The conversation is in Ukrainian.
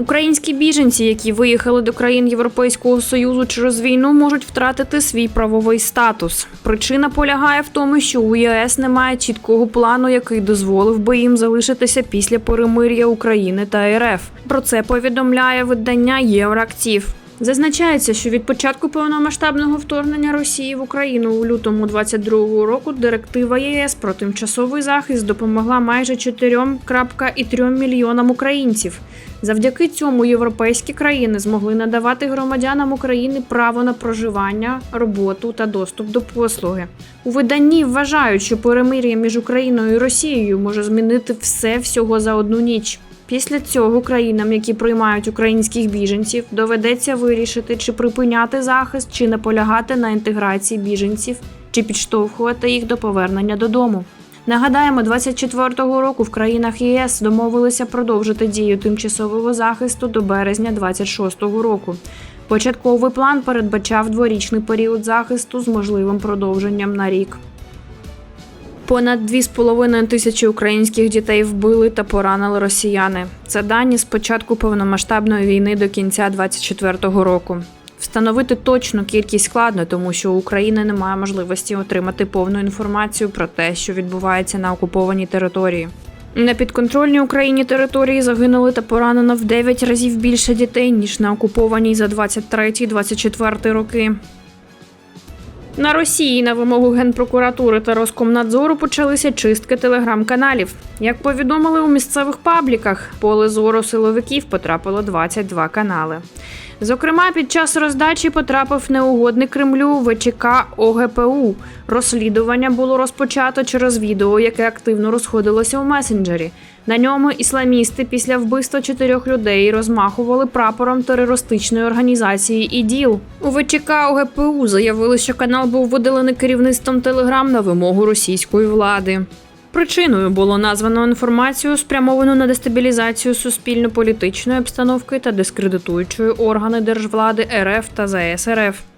Українські біженці, які виїхали до країн Європейського союзу через війну, можуть втратити свій правовий статус. Причина полягає в тому, що у ЄС немає чіткого плану, який дозволив би їм залишитися після перемир'я України та РФ. Про це повідомляє видання Євроактив. Зазначається, що від початку повномасштабного вторгнення Росії в Україну у лютому 22-го року директива ЄС про тимчасовий захист допомогла майже 4,3 мільйонам українців. Завдяки цьому європейські країни змогли надавати громадянам України право на проживання, роботу та доступ до послуги. У виданні вважають, що перемир'я між Україною і Росією може змінити все всього за одну ніч. Після цього країнам, які приймають українських біженців, доведеться вирішити, чи припиняти захист, чи наполягати на інтеграції біженців, чи підштовхувати їх до повернення додому. Нагадаємо, 24-го року в країнах ЄС домовилися продовжити дію тимчасового захисту до березня 26-го року. Початковий план передбачав дворічний період захисту з можливим продовженням на рік. Понад 2,5 тисячі українських дітей вбили та поранили росіяни. Це дані з початку повномасштабної війни до кінця 24-го року. Встановити точну кількість складно, тому що у України немає можливості отримати повну інформацію про те, що відбувається на окупованій території. На підконтрольній Україні території загинули та поранено в 9 разів більше дітей, ніж на окупованій за 23-24 роки. На Росії на вимогу Генпрокуратури та Роскомнадзору почалися чистки телеграм-каналів. Як повідомили у місцевих пабліках, поле зору силовиків потрапило 22 канали. Зокрема, під час роздачі потрапив неугодний Кремлю ВЧК ОГПУ. Розслідування було розпочато через відео, яке активно розходилося у месенджері. На ньому ісламісти після вбивства чотирьох людей розмахували прапором терористичної організації ІДІЛ. У ВЧК ОГПУ заявили, що канал був видалений керівництвом Телеграм на вимогу російської влади. Причиною було названо інформацію, спрямовану на дестабілізацію суспільно-політичної обстановки та дискредитуючої органи держвлади РФ та ЗС РФ.